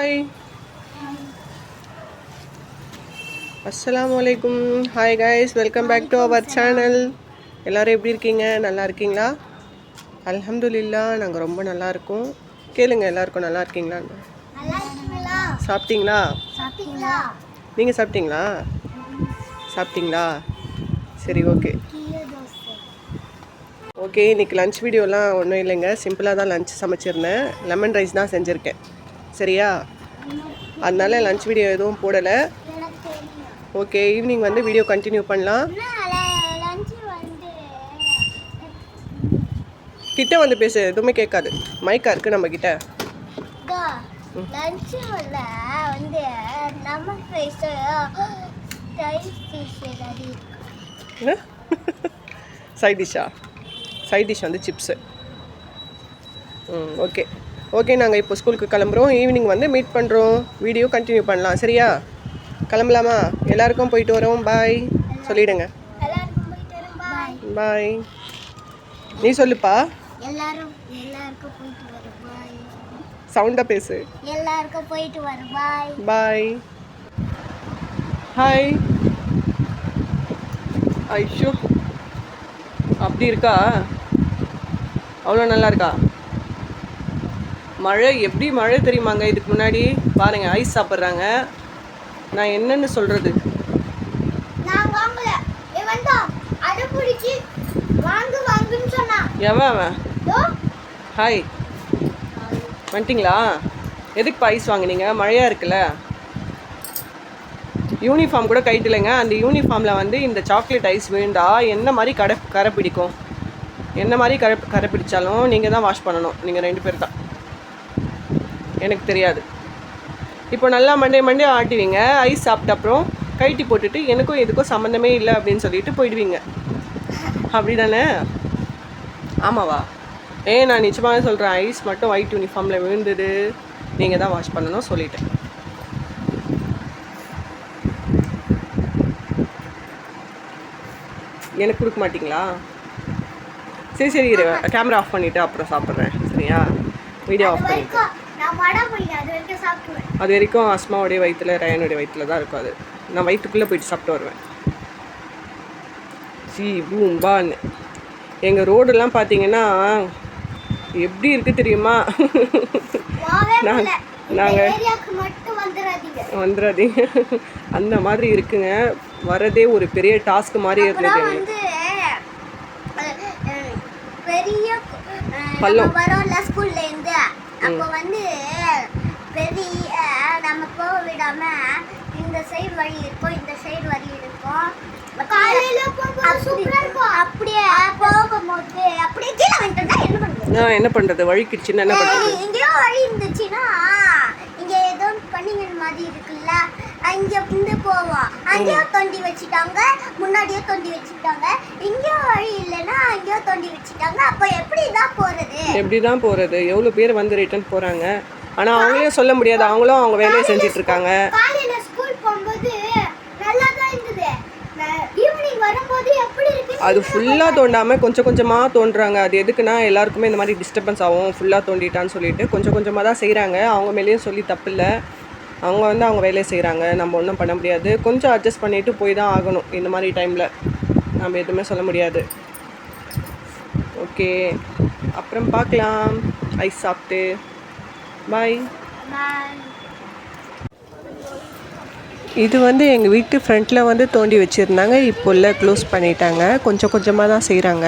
Hi அஸ்ஸலாமு அலைக்கும் hi guys welcome back to our channel எல்லாரும் எப்படி இருக்கீங்க? நல்லா இருக்கீங்களா? அல்ஹம்துலில்லா நாங்கள் ரொம்ப நல்லா இருக்கோம். கேளுங்க எல்லாருக்கும் நல்லா இருக்கீங்களா? சாப்பிட்டீங்களா? நீங்கள் சாப்பிட்டீங்களா? சாப்பிட்டீங்களா? சரி ஓகே. ஓகே இன்னைக்கு லஞ்ச் வீடியோலாம் ஒன்றும் இல்லைங்க. சிம்பிளாக தான் லஞ்ச் சமைச்சிருந்தேன். லெமன் ரைஸ் தான் செஞ்சுருக்கேன். சரியா? அதனால லஞ்ச் வீடியோ எதுவும் போடலை. ஓகே ஈவினிங் வந்து வீடியோ கண்டினியூ பண்ணலாம். கிட்ட வந்து பேசு எதுவுமே கேட்காது. மைக்கா இருக்குது நம்ம கிட்ட சைட் டிஷ்ஷா சைட் டிஷ் வந்து சிப்ஸு ம் ஓகே ஓகே நாங்கள் இப்போ ஸ்கூலுக்கு கிளம்புறோம். ஈவினிங் வந்து மீட் பண்ணுறோம் வீடியோ கண்டினியூ பண்ணலாம். சரியா? கிளம்பலாமா? எல்லாருக்கும் போயிட்டு வரோம். பாய் வரும். பாய் நீ சொல்லுப்பா. எல்லாரும் எல்லாருக்கும் போயிட்டு வரும். பாய் சவுண்டாக பேசு. எல்லாருக்கும் போயிட்டு வரும். பாய் பாய் ஹாய் ஐஷோ அப்படி இருக்கா? அவ்வளோ நல்லா இருக்கா? மழை எப்படி மழை தெரியுமாங்க? இதுக்கு முன்னாடி பாருங்க ஐஸ் சாப்பிட்றாங்க. நான் என்னன்னு சொல்கிறது எவன் அவன்? ஹாய் வந்துட்டிங்களா? எதுக்கு ஐஸ் வாங்குனீங்க? மழையாக இருக்குல்ல? யூனிஃபார்ம் கூட கைட்டில்லைங்க அந்த யூனிஃபார்மில் வந்து இந்த சாக்லேட் ஐஸ் விழுந்தா என்ன மாதிரி கரை கரை பிடிக்கும்? என்ன மாதிரி கரை கரை பிடிச்சாலும் நீங்கள் தான் வாஷ் பண்ணணும். நீங்கள் ரெண்டு பேர் தான். எனக்கு தெரியாது. இப்போ நல்லா மண்டே மண்டே ஆட்டுவீங்க ஐஸ் சாப்பிட்ட அப்புறம் கைட்டி போட்டுட்டு எனக்கும் எதுக்கும் சம்மந்தமே இல்லை அப்படின்னு சொல்லிட்டு போயிடுவீங்க. அப்படி தானே ஆமாவா? ஏ நான் நிச்சயமாக சொல்கிறேன் ஐஸ் மட்டும் ஒயிட் யூனிஃபார்மில் விழுந்தது. நீங்கள் தான் வாஷ் பண்ணணும் சொல்லிட்டேன். எனக்கு கொடுக்க மாட்டிங்களா? சரி சரி கேமரா ஆஃப் பண்ணிவிட்டு அப்புறம் சாப்பிட்றேன் சரியா? வீடியோ ஆஃப் பண்ணிவிட்டு அது வரைக்கும் அஸ்மாவுடைய வயிற்றுல ரயனுடைய வயிற்றுல தான் இருக்கும் அது. நான் வயிற்றுக்குள்ளே போயிட்டு சாப்பிட்டு வருவேன். சி பூம் பான்னு எங்கள் ரோடெல்லாம் பார்த்தீங்கன்னா எப்படி இருக்குது தெரியுமா? வாவே நாங்க- முடியல. இந்த நாங்க- ஏரியாக்கு மட்டும் வந்துடாதீங்க. அந்த மாதிரி இருக்குங்க. வரதே ஒரு பெரிய டாஸ்க் மாதிரி இருந்தது பள்ளம். அப்போ வந்து பெரிய நம்ம போக விடாம இந்த சைடு வழி இருக்கும் இந்த சைடு வழி இருக்கும். அப்படியே போகும்போது அப்படியே கீழே வந்துட்டா என்ன பண்ணுறது? நான் என்ன பண்ணுறது வழிக்கிடுச்சுன்னு என்ன பண்ணுறது எங்கேயோ வழி இருந்துச்சுன்னா இங்க ஏதோ பண்ணிங்கல் மாதிரி இருக்குல்ல அங்க இருந்து போவோம் அங்கேயோ தோண்டி வச்சுட்டாங்க. முன்னாடியோ தோண்டி வச்சுட்டாங்க. இங்கேயோ வழி இல்லைன்னா அங்கேயோ தோண்டி வச்சுட்டாங்க. அப்ப எப்படி தான் போறது? எப்படி தான் போகிறது எவ்வளோ பேர் வந்து ரிட்டர்ன் போகிறாங்க ஆனால் அவங்களையும் சொல்ல முடியாது. அவங்களும் அவங்க வேலையை செஞ்சுட்டு இருக்காங்க காலையில ஸ்கூல் போகும்போது நல்லா தான் இருந்தது. ஈவினிங் வரும்போது எப்படி இருக்கு? அது ஃபுல்லாக தோண்டாமல் கொஞ்சம் கொஞ்சமாக தோண்டுறாங்க அது எதுக்குன்னா எல்லாருக்குமே இந்த மாதிரி டிஸ்டர்பன்ஸ் ஆகும். ஃபுல்லாக தோண்டிட்டான்னு சொல்லிட்டு கொஞ்சம் கொஞ்சமாக தான் செய்கிறாங்க அவங்க மேலேயும் சொல்லி தப்பில்ல. அவங்க வந்து அவங்க வேலையை செய்கிறாங்க நம்ம ஒன்றும் பண்ண முடியாது. கொஞ்சம் அட்ஜஸ்ட் பண்ணிவிட்டு போய் தான் ஆகணும். இந்த மாதிரி டைமில் நம்ம எதுவுமே சொல்ல முடியாது. ஓகே அப்புறம் பார்க்கலாம். ஐஸ் சாப்பிட்டு. பாய் இது வந்து எங்கள் வீட்டு ஃப்ரண்ட்டில் வந்து தோண்டி வச்சுருந்தாங்க. இப்போ இல்லை க்ளோஸ் பண்ணிட்டாங்க. கொஞ்சம் கொஞ்சமாக தான் செய்கிறாங்க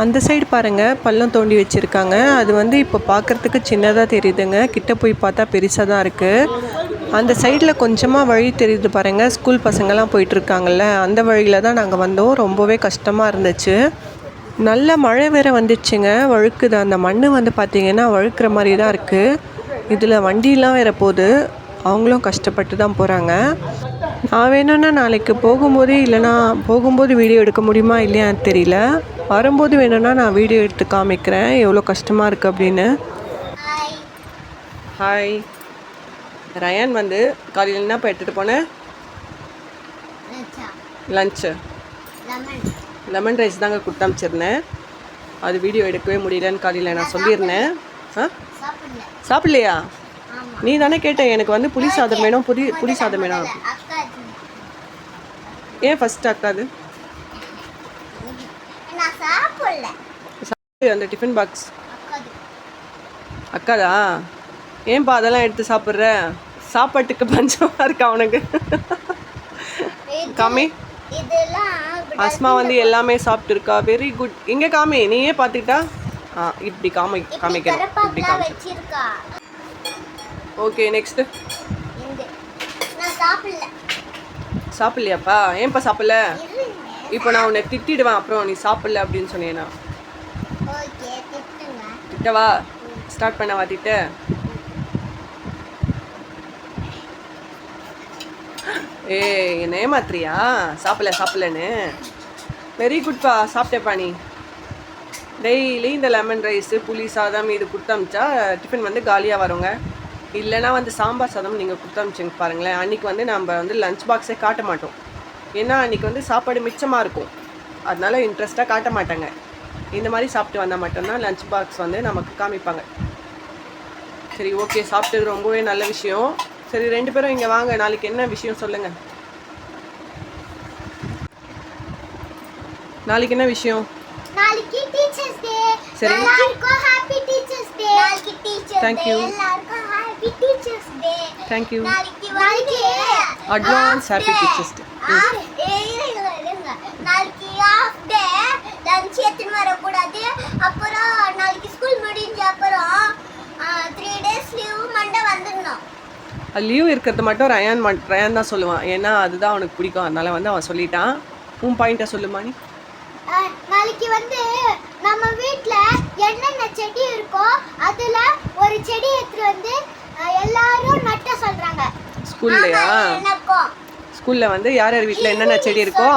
அந்த சைடு பாருங்கள் பள்ளம் தோண்டி வச்சுருக்காங்க. அது வந்து இப்போ பார்க்குறதுக்கு சின்னதாக தெரியுதுங்க. கிட்ட போய் பார்த்தா பெருசாக தான் இருக்குது அந்த சைடில் கொஞ்சமாக வழி தெரியுது பாருங்கள் ஸ்கூல் பசங்கள்லாம் போயிட்டுருக்காங்கல்ல. அந்த வழியில் தான் நாங்கள் வந்தோம். ரொம்பவே கஷ்டமாக இருந்துச்சு. நல்ல மழை வேறு வந்துச்சுங்க. வழுக்குது. அந்த மண் வந்து பார்த்திங்கன்னா வழுக்கிற மாதிரி தான் இருக்குது இதில் வண்டிலாம் வேற போகுது. அவங்களும் கஷ்டப்பட்டு தான் போகிறாங்க நான் வேணும்னா நாளைக்கு போகும்போது இல்லைனா போகும்போது வீடியோ எடுக்க முடியுமா இல்லையான்னு தெரியல. வரும்போது வேணும்னா நான் வீடியோ எடுத்து காமிக்கிறேன். எவ்வளோ கஷ்டமாக இருக்குது அப்படின்னு. ஹாய் ரயான் வந்து காலையில் என்னப்பா எடுத்துகிட்டு போனேன் லஞ்சு லெமன் ரைஸ் தாங்க கொடுத்து அனுப்பிச்சிருந்தேன் அது வீடியோ எடுக்கவே முடியலன்னு காலையில் நான் சொல்லியிருந்தேன். ஆ? சாப்பிடல. சாப்பிட்லையா? நீ தானே கேட்ட எனக்கு வந்து புளி சாதம் வேணும் புளி புளி சாதம் வேணும். ஏன் ஃபஸ்ட் அக்காது? அது அந்த டிஃபன் பாக்ஸ் அக்காதா? ஏன்பா அதெல்லாம் எடுத்து சாப்பிட்ற? சாப்பாட்டுக்கு பஞ்சமாக இருக்கா உனக்கு? காமி? அஸ்மா வந்து எல்லாமே சாப்பிட்டுருக்கா. வெரி குட் இங்கே காமி நீயே பார்த்துக்கிட்டா? ஆ இப்படி காமி காமிக்கிறேன். இப்படி கரப்பாக்கெல்லாம் காமி ஓகே சாப்பிடல. சாப்பிட்லையாப்பா? ஏன்ப்பா சாப்பிடல? இப்போ நான் உன்னை திட்டிடுவேன். அப்புறம் நீ சாப்பிடல அப்படின்னு சொன்னேனா? ஓகே திட்டுங்க. திட்டவா? ஸ்டார்ட் பண்ணவா திட்ட? ஏய் என்ன ஏமாத்துறியா? சாப்பிடல சாப்பிடலன்னு. வெரி குட்பா சாப்பிட்டேப்பா நீ. டெய்லி இந்த லெமன் ரைஸு புளி சாதம் இது கொடுத்தமிச்சா டிஃபன் வந்து காலியாக வருங்க. இல்லைன்னா வந்து சாம்பார் சாதம் நீங்கள் கொடுத்தமிச்சிங்க பாருங்களேன். அன்றைக்கி வந்து நம்ம வந்து லஞ்ச் பாக்ஸே காட்ட மாட்டோம். ஏன்னா அன்றைக்கி வந்து சாப்பாடு மிச்சமாக இருக்கும். அதனால இன்ட்ரெஸ்ட்டாக காட்ட மாட்டாங்க. இந்த மாதிரி சாப்பிட்டு வந்தால் மட்டும்தான் லஞ்ச் பாக்ஸ் வந்து நமக்கு காமிப்பாங்க. சரி ஓகே சாப்பிட்டது ரொம்பவே நல்ல விஷயம். சரி ரெண்டு பேரும் இங்கே வாங்க. நாளைக்கு என்ன விஷயம் சொல்லுங்கள் நாளைக்கு என்ன விஷயம்? நாளைக்கு டீச்சர்ஸ் டே சரி. எல்லாருக்கும் ஹாப்பி டீச்சர்ஸ் டே நாளைக்கு டீச்சர்ஸ் டே. எல்லாருக்கும் ஹாப்பி டீச்சர்ஸ் டே தேங்க்யூ நாளைக்கு நாளைக்கு happy teachers day. நாளைக்கு ஆஃப் டே லஞ்ச் எடுத்துன்னு வரக்கூடாது. அப்புறம் நாளைக்கு ஸ்கூல் முடிஞ்ச அப்புறம் த்ரீ டேஸ் லீவ் மண்டே வந்துடணும். லீவ் இருக்கிறது மட்டும் ரயான் ரயான் தான் சொல்லுவான். ஏன்னா அதுதான் அவனுக்கு பிடிக்கும். அதனால வந்து அவன் சொல்லிட்டான். உன் பாயிண்ட்டை சொல்லுமா நீ நாளைக்கு வந்து நம்ம வீட்ல என்னென்ன செடி இருக்கோ அதுல ஒரு செடி எடுத்துட்டு வந்து எல்லாரும் நட்ட சொல்றாங்க. ஸ்கூல்லையா? ஸ்கூலில் வந்து யார் யார் வீட்டில் என்னென்ன செடி இருக்கோ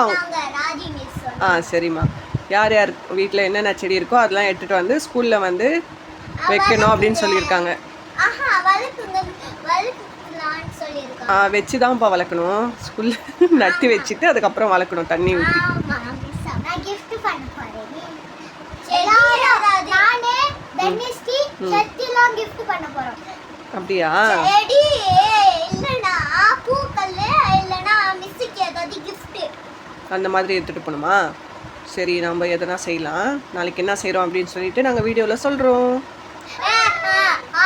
ஆ சரிம்மா. யார் யார் வீட்டில் என்னென்ன செடி இருக்கோ அதெல்லாம் எடுத்துகிட்டு வந்து ஸ்கூலில் வந்து வைக்கணும் அப்படின்னு சொல்லியிருக்காங்க. வச்சு தான்ப்பா வளர்க்கணும். ஸ்கூலில் நட்டு வச்சுட்டு அதுக்கப்புறம் வளர்க்கணும் தண்ணி ஊற்றி நான் பண்ண போறோம். அப்படியா? அந்த மாதிரி எடுத்துகிட்டு போகணுமா சரி நம்ம எதனா செய்யலாம். நாளைக்கு என்ன செய்கிறோம் அப்படின்னு சொல்லிட்டு நாங்கள் வீடியோவில் சொல்கிறோம்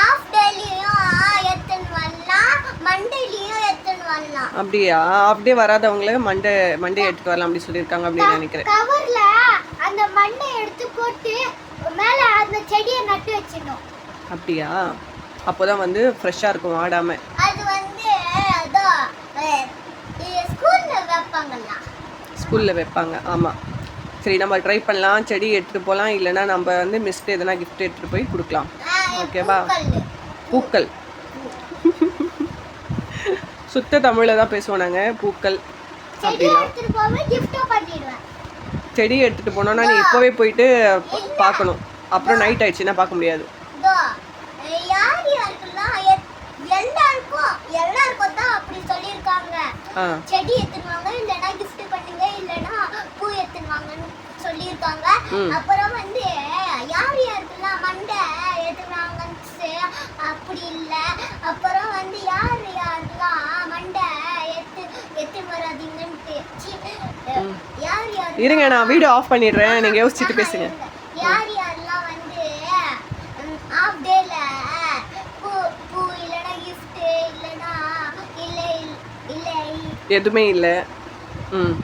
ஆஃப் அப்படியா? அப்படியே வராதவங்கள மண்டே மண்டே எடுத்துகிட்டு வரலாம் அப்படி சொல்லியிருக்காங்க அப்படின்னு நினைக்கிறேன். கவர்ல அந்த மண்ணை எடுத்து போட்டு மேல அந்த செடியை நட்டு வச்சிடணும். அப்படியா? அப்போ தான் வந்து ஃப்ரெஷ்ஷாக இருக்கும் அதோ ஸ்கூல்ல வைப்பாங்க ஆமாம் சரி நம்ம ட்ரை பண்ணலாம் செடி எடுத்துகிட்டு போகலாம் இல்லைன்னா நம்ம வந்து மிஸ்ட்டு எதனா gift எடுத்துகிட்டு போய் கொடுக்கலாம். ஓகேவா பூக்கள். சுத்த தமிழில் தான் பேசுவோம் நாங்கள் பூக்கள் கிஃப்டோ பண்ணிடுவேன் செடி எடுத்துகிட்டு போனோன்னா நீ இப்போவே போயிட்டு பார்க்கணும் அப்புறம் நைட் ஆயிடுச்சுன்னா பார்க்க முடியாது இதோ யார் யாருக்கெல்லாம் எத்- எல்லாருக்கும் எல்லாருக்கும் தான் அப்படி சொல்லியிருக்காங்க ஆ செடி எடுத்துன்னு வாங்க இல்லைன்னா gift பண்ணுங்க இல்லைன்னா பூ எடுத்துன்னு வாங்கன்னு சொல்லியிருக்காங்க. அப்புறம் வந்து யார் யாருக்கெல்லாம் மண்டை எடுத்துன்னு வாங்கன்னு சொ- அப்படி இல்லை. அப்புறம் வந்து யார் யாருக்கெல்லாம் மண்டை எடுத்து எடுத்துன்னு வராதீங்கன்ட்டு சி, யார் யார் இருங்க நான் வீடியோ ஆஃப் பண்ணிடுறேன். நீங்கள் யோசிச்சுட்டு பேசுங்க யார் யாரெல்லாம் வந்து ஆஃப் டேல பூ பூ இல்லைன்னா gift இல்லைன்னா இல்லை இல்லை எதுவுமே இல்லை. ம்.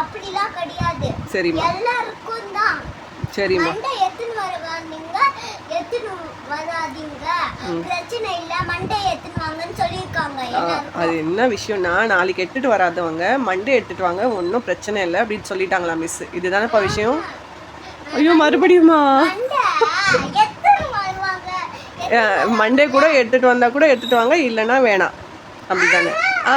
அப்படிலாம் கிடையாது. சரிம்மா. எல்லாருக்கும் தான். சரிம்மா. மண்டை எத்தனை வருவாங்க எத்தனை வராதீங்க? பிரச்சனை இல்ல மண்டை எத்தனை வாங்கன்னு சொல்லியிருக்காங்க ஆ, எல்லாருக்கும். அது என்ன விஷயம்னா நாளைக்கு எடுத்துகிட்டு வராதவங்க மண்டே எடுத்துகிட்டு வாங்க ஒன்றும் பிரச்சனை இல்லை அப்படின்னு சொல்லிட்டாங்களா மிஸ் இதுதானேப்பா விஷயம்? ஐயோ மறுபடியுமா? மண்டே கூட எடுத்துகிட்டு வந்தால் கூட எடுத்துகிட்டு வாங்க இல்லைன்னா வேணாம். அப்படிதானே? ஆ.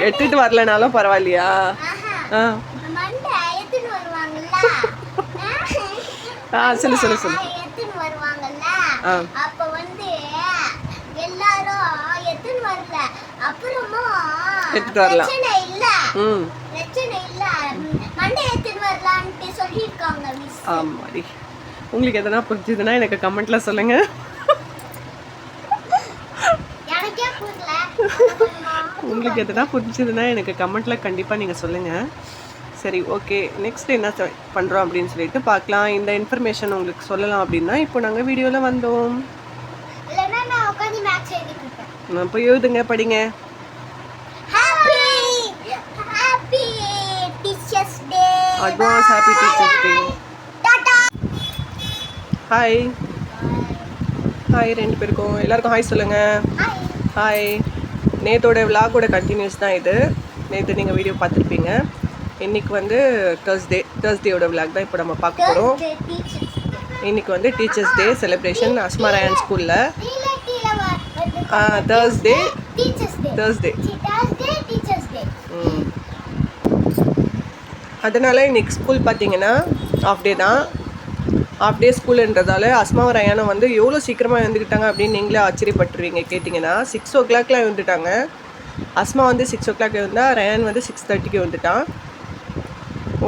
எடுத்துகிட்டு வரலனாலும் பரவாயில்லையா. ஆ. சொல்லு சொல்லு சொல்லு. அப்ப வந்து எல்லாரும் எத்தனை வரல. அப்புறமா எடுத்துட்டு வரலாம். பிரச்சனை ம் பிரச்சனை இல்ல மண்டே எடுத்துட்டு வரலான்ட்டு சொல்லியிருக்காங்க மிஸ் ஆமாடி. உங்களுக்கு எதனா புரிஞ்சுதுன்னா எனக்கு கமெண்ட்ல சொல்லுங்க. எனக்கே புரியல. உங்களுக்கு எதனா புரிஞ்சுதுன்னா எனக்கு கமெண்ட்ல கண்டிப்பா நீங்க சொல்லுங்க. சரி ஓகே நெக்ஸ்ட் என்ன பண்றோம் அப்படின்னு சொல்லிட்டு பார்க்கலாம். இந்த இன்ஃபர்மேஷன் உங்களுக்கு சொல்லலாம் அப்படின்னா இப்போ நாங்கள் வீடியோவில் வந்தோம். நான் போய் எழுதுங்க படிங்க. Advance happy teachers day hi hi ரெண்டு பேருக்கும். எல்லாருக்கும் ஹாய் சொல்லுங்க. ஹாய் நேத்தோட விலாகோட கண்டினியூஸ் தான் இது. நேற்று நீங்கள் வீடியோ பார்த்துருப்பீங்க. இன்னைக்கு வந்து தேர்ஸ்டே தேர்ஸ்டேயோட விலாக் தான் இப்போ நம்ம பார்க்க போகிறோம் இன்னைக்கு வந்து டீச்சர்ஸ் டே செலிப்ரேஷன் அஸ்மராயன் ஸ்கூலில் தேர்ஸ்டே தேர்ஸ்டே அதனால் இன்னைக்கு ஸ்கூல் பார்த்தீங்கன்னா ஆஃப் டே தான். ஆஃப் டே ஸ்கூலுன்றதால அஸ்மாவும் ரயானும் வந்து எவ்வளோ சீக்கிரமாக எழுந்துக்கிட்டாங்க அப்படின்னு நீங்களே ஆச்சரியப்பட்டுருவீங்க கேட்டிங்கன்னா சிக்ஸ் ஓ கிளாக்லாம் எழுந்துட்டாங்க. அஸ்மா வந்து சிக்ஸ் ஓ கிளாக் எழுந்தா ரயான் வந்து சிக்ஸ் தேர்ட்டிக்கு வந்துட்டான்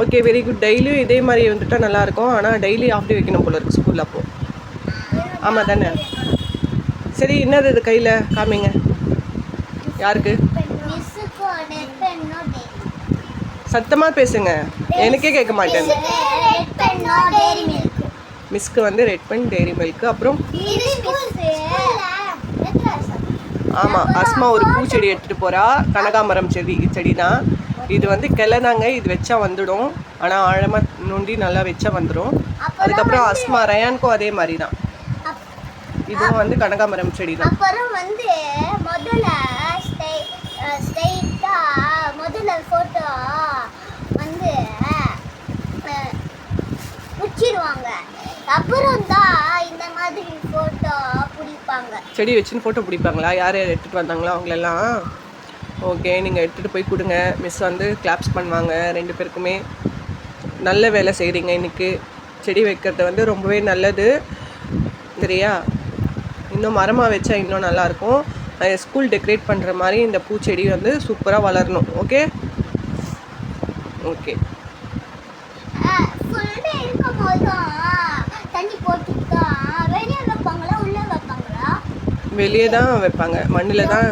ஓகே வெரி குட் டெய்லியும் இதே மாதிரி வந்துட்டா நல்லாயிருக்கும். ஆனால் டெய்லி ஆஃப் டே வைக்கணும் போல இருக்கு ஸ்கூலில் அப்போ. ஆமாம் தானே? சரி என்னது இது கையில்? காமிங்க. யாருக்கு? சத்தமாக பேசுங்க. எனக்கே கேட்க மாட்டேன் ரெட் பென்னோ டேரி மில்க் மிஸ்க்கு வந்து ரெட் பென் டெய்ரி மில்க்கு அப்புறம் ஆமாம் அஸ்மா ஒரு பூச்செடி எடுத்துகிட்டு போகிறா கனகாமரம் செடி செடி தான் இது வந்து கிளனாங்க இது வச்சா வந்துடும். ஆனால் ஆழமாக நோண்டி நல்லா வச்சா வந்துடும். அதுக்கப்புறம் அஸ்மா ரயானுக்கும் அதே மாதிரி தான் இதுவும் வந்து கனகாமரம் செடி தான் அப்புறம் வந்து முதல்ல முதல்ல ஃபோட்டோ வந்து அப்புறம் தான் இந்த மாதிரி ஃபோட்டோ பிடிப்பாங்க. செடி வச்சுன்னு ஃபோட்டோ பிடிப்பாங்களா? யார் யார் எடுத்துகிட்டு வந்தாங்களோ அவங்களெல்லாம்? ஓகே நீங்கள் எடுத்துகிட்டு போய் கொடுங்க. மிஸ் வந்து கிளாப்ஸ் பண்ணுவாங்க ரெண்டு பேருக்குமே. நல்ல வேலை செய்கிறீங்க இன்னைக்கு. செடி வைக்கிறது வந்து ரொம்பவே நல்லது. சரியா? இன்னும் மரமாக வச்சா இன்னும் நல்லாயிருக்கும். ஸ்கூல் டெக்கரேட் பண்ணுற மாதிரி இந்த பூச்செடி வந்து சூப்பராக வளரணும். ஓகே ஓகே ஃபுல் டே இருக்கும் போதும் தண்ணி போட்டுட்டு தான் வெளியே வைப்பாங்களா உள்ளே வைப்பாங்களா வெளியே தான் வைப்பாங்க. மண்ணில் தான்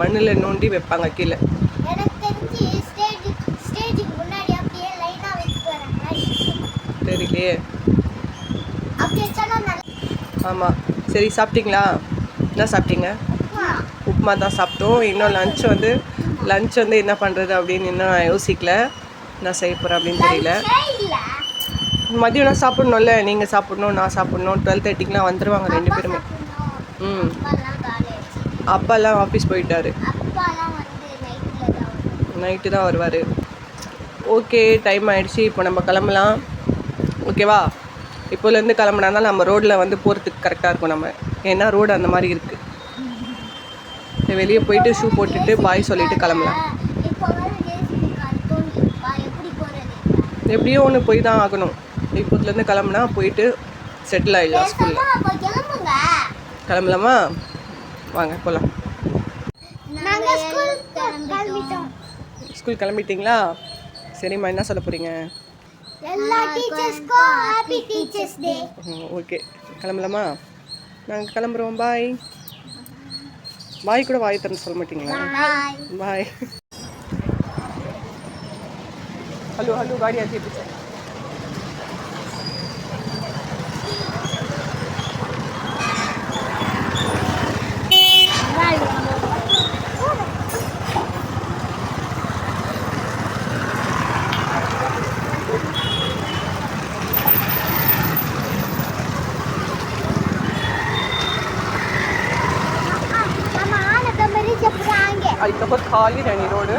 மண்ணில் நோண்டி வைப்பாங்க கீழே. தெரியலையே. ஆமாம் சரி சாப்பிட்டீங்களா? என்ன சாப்பிட்டீங்க? உப்புமா. தான் சாப்பிட்டோம். இன்னும் லஞ்ச் வந்து லஞ்ச் வந்து என்ன பண்ணுறது அப்படின்னு இன்னும் நான் யோசிக்கல. என்ன செய்ய போகிறேன் அப்படின்னு தெரியல. இல்லை. மதியம் சாப்பிட்ணும்ல. நீங்கள் சாப்பிட்ணும் நான் சாப்பிட்ணும். டுவெல் தேர்ட்டிக்கெலாம் வந்துடுவாங்க ரெண்டு பேருமே. ம். அப்பாலாம் ஆஃபீஸ் போயிட்டாரு. நைட்டு தான் வருவார். ஓகே டைம் ஆயிடுச்சு. இப்போ நம்ம கிளம்பலாம். ஓகேவா இப்போலேருந்து கிளம்புனா தான் நம்ம ரோட்டில் வந்து போகிறதுக்கு கரெக்டாக இருக்கும் நம்ம. ஏன்னா ரோடு அந்த மாதிரி இருக்குது வெளியே போயிட்டு ஷூ போட்டுட்டு பாய் சொல்லிட்டு கிளம்பலாம். எப்படியோ ஒன்று போய் தான் ஆகணும். இப்போத்துலேருந்து கிளம்புனா போயிட்டு செட்டில் ஆகிடலாம் ஸ்கூலில் கிளம்பலாமா? வாங்க போகலாம் ஸ்கூல் கிளம்பிட்டீங்களா? சரிம்மா என்ன சொல்ல போகிறீங்க ஓகே கிளம்பலாமா? நாங்கள் கிளம்புறோம் பாய் பாய் கூட வாய் தரணும் சொல்ல மாட்டீங்களா? பாய் ஹலோ ஹலோ காடி ஆச்சு ஆலி ரணி ரோடு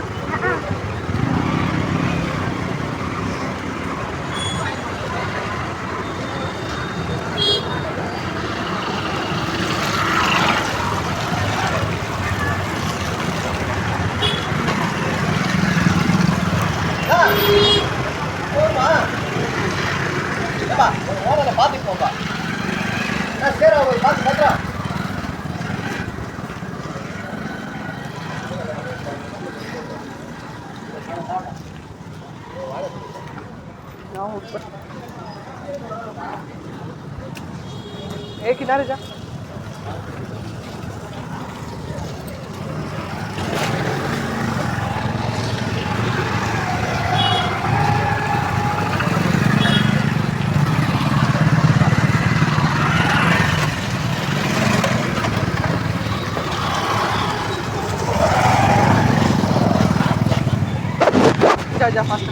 जा जा फास्ट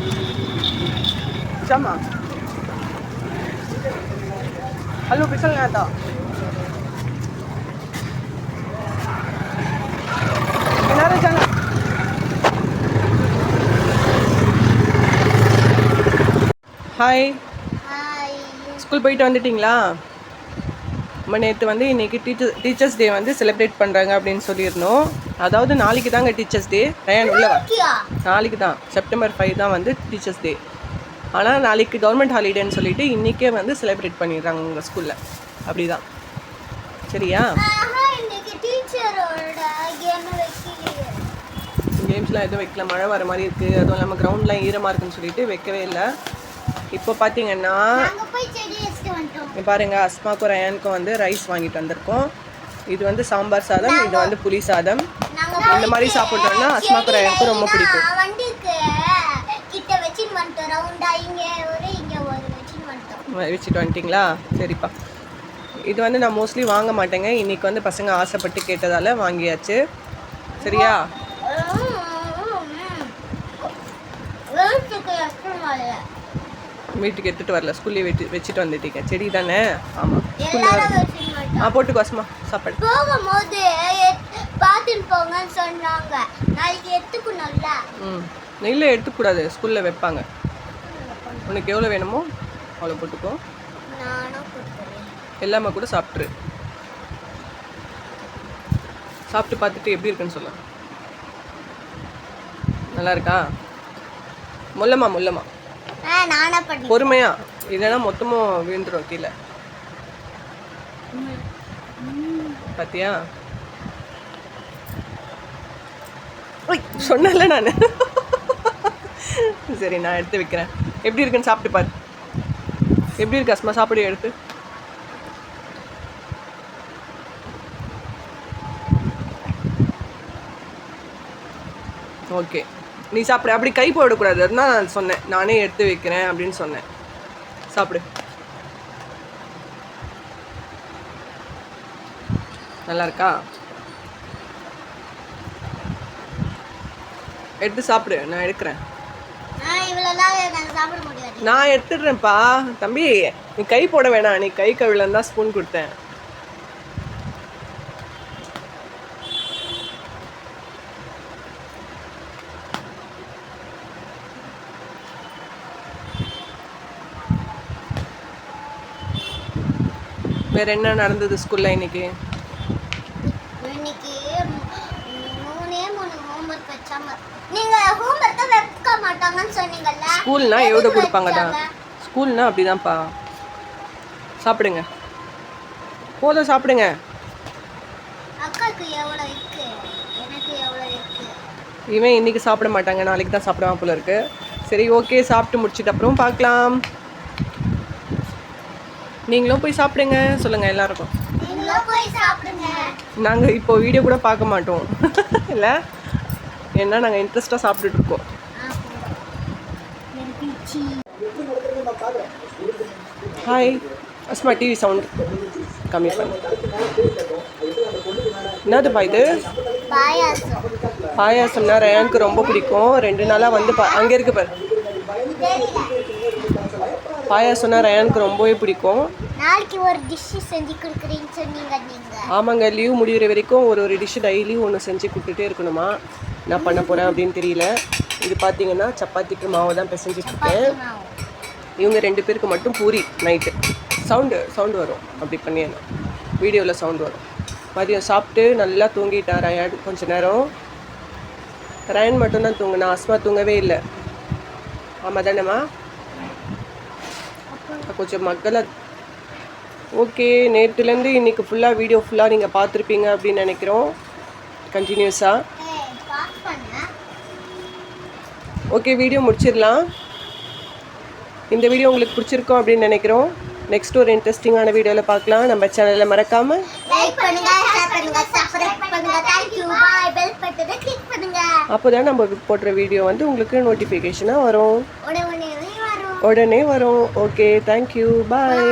जामा हेलो पिसल गया था किनारे जाना ஹாய் ஹாய் ஸ்கூல் போயிட்டு வந்துட்டீங்களா நம்ம நேற்று வந்து இன்றைக்கி டீச்சர் டீச்சர்ஸ் டே வந்து செலிப்ரேட் பண்ணுறாங்க அப்படின்னு சொல்லியிருந்தோம். அதாவது நாளைக்கு தாங்க டீச்சர்ஸ் டே ரயான் உள்ள வா. கியா நாளைக்கு தான். செப்டம்பர் ஃபைவ் தான் வந்து டீச்சர்ஸ் டே ஆனால் நாளைக்கு கவர்மெண்ட் ஹாலிடேன்னு சொல்லிட்டு இன்றைக்கே வந்து செலிப்ரேட் பண்ணிடுறாங்க உங்கள் ஸ்கூலில் அப்படி தான் சரியா? கேம்ஸ்லாம் எதுவும் வைக்கல. மழை வர மாதிரி இருக்குது அதுவும் இல்லாமல் கிரவுண்ட்லாம் ஈரமாக இருக்குன்னு சொல்லிட்டு வைக்கவே இல்லை. இப்போ பார்த்தீங்கன்னா இங்க பாருங்க அஸ்மாக்கும் ரயானுக்கும் வந்து ரைஸ் வாங்கிட்டு வந்திருக்கோம். இது வந்து சாம்பார் சாதம் இது வந்து புளி சாதம். இந்த மாதிரி சாப்பிட்டோம்னா அஸ்மாக்கும் ரயானுக்கும் ரொம்ப பிடிக்கும். வச்சுட்டு வந்துட்டிங்களா? சரிப்பா. இது வந்து நான் மோஸ்ட்லி வாங்க மாட்டேங்க. இன்னைக்கு வந்து பசங்க ஆசைப்பட்டு கேட்டதால வாங்கியாச்சு. சரியா? எத்தனை வீட்டுக்கு எடுத்துகிட்டு வரல. ஸ்கூல்லேயே வெட்டி வச்சுட்டு வந்துட்டீங்க. செடி தானே ஆமாம் வந்துட்டோம் ஆ போட்டுக்கோ அஸ்மா சாப்பாடு. போகும்போது பார்த்துட்டு போங்கன்னு சொன்னாங்க. நாளைக்கு எடுத்துக்கணும்ல? ம். நெல்லை எடுத்துக்கூடாது. ஸ்கூலில் வைப்பாங்க. உனக்கு எவ்வளோ வேணுமோ அவ்வளோ போட்டுக்கோ. எல்லாமே கூட சாப்பிட்ரு சாப்பிட்டு பார்த்துட்டு எப்படி இருக்குன்னு சொல்லு. நல்லா இருக்கா? முல்லம்மா முல்லம்மா பொறுமையா. இல்லைன்னா மொத்தமும் விழுந்துடும் கீழே. பாத்தியா? சொன்னல நான். சரி நான் எடுத்து வைக்கிறேன். எப்படி இருக்குன்னு சாப்பிட்டு பாரு. எப்படி இருக்கு அஸ்மா? சாப்பிடு எடுத்து. ஓகே. நீ சாப்பிடு. அப்படி கை போடக்கூடாது. அதுதான் நான் சொன்னேன். நானே எடுத்து வைக்கிறேன் அப்படின்னு சொன்னேன். சாப்பிடு. நல்லா இருக்கா? எடுத்து சாப்பிடு. நான் எடுக்கிறேன். நான் எடுத்துடுறேன்ப்பா. தம்பி நீ கை போட வேணாம். நீ கை கழுவிலன்னு தான் ஸ்பூன் கொடுத்தேன். வேற என்ன நடந்தது ஸ்கூல்ல இன்னைக்கு? இன்னைக்கு மூணே மூணு ஹோம்ஒர்க் வச்சாம நீங்க ஹோம்ஒர்க்கை வைக்க மாட்டாங்கன்னு சொன்னீங்கல்ல? ஸ்கூல்னா எவ்வளோ எதுக்கு கொடுப்பாங்க தான் வச்சாங்க? ஸ்கூல்னா அப்படிதான்ப்பா. சாப்பிடுங்க. போதும் சாப்பிடுங்க. அக்காவுக்கு எவ்வளோ இருக்கு? எனக்கு எவ்வளோ இருக்கு? இவன் இன்னைக்கு சாப்பிட மாட்டாங்க. நாளைக்கு தான் சாப்பிடுவான் போல இருக்கு. சரி ஓகே சாப்பிட்டு முடிச்சிட்டு அப்புறம் பார்க்கலாம். நீங்களும் போய் சாப்பிடுங்க. சொல்லுங்க எல்லாருக்கும். நாங்கள் இப்போ வீடியோ கூட பார்க்க மாட்டோம். இல்லை? ஏன்னா நாங்கள் இன்ட்ரெஸ்ட்டாக சாப்பிட்டுட்டு இருக்கோம். ஹாய் அஸ்மா டிவி சவுண்ட் கம்மி பண்ணு என்னதுப்பா இது? பாயாசம். பாயாசம்னா ரயானுக்கு ரொம்ப பிடிக்கும். ரெண்டு நாளாக வந்து பா அங்கே இருக்கு பாரு. பாயாசம்னா ரயானுக்கு ரொம்பவே பிடிக்கும். நாளைக்கு ஒரு டிஷ் செஞ்சு கொடுக்குறீங்கன்னு சொன்னீங்க ஆமாங்க லீவ் முடிகிற வரைக்கும் ஒரு ஒரு டிஷ்ஷு டெய்லி ஒன்று செஞ்சு கொடுத்துட்டே இருக்கணுமா? நான் பண்ண போகிறேன் அப்படின்னு தெரியல. இது பார்த்தீங்கன்னா சப்பாத்திக்கு மாவு தான் மாவு. இவங்க ரெண்டு பேருக்கு மட்டும் பூரி நைட்டு சவுண்டு சவுண்டு வரும். அப்படி பண்ணிடலாம். வீடியோவில் சவுண்டு வரும். மதியம் சாப்பிட்டு நல்லா தூங்கிட்டான் ரயான் கொஞ்ச நேரம். ரயன் மட்டும்தான் தூங்கினா அஸ்மா தூங்கவே இல்லை. ஆமாம் தானேம்மா கொஞ்சம் மக்களை ஓகே நேற்றுலேருந்து இன்றைக்கி ஃபுல்லாக வீடியோ ஃபுல்லாக நீங்கள் பார்த்துருப்பீங்க அப்படின்னு நினைக்கிறோம். கண்டினியூஸாக. ஓகே வீடியோ முடிச்சிடலாம். இந்த வீடியோ உங்களுக்கு பிடிச்சிருக்கோம் அப்படின்னு நினைக்கிறோம். நெக்ஸ்ட் ஒரு இன்ட்ரெஸ்டிங்கான வீடியோவில் பார்க்கலாம். நம்ம சேனலில் மறக்காமல் அப்போ தான் நம்ம போடுற வீடியோ வந்து உங்களுக்கு நோட்டிஃபிகேஷனாக வரும். உடனே வரும். Okay thank you bye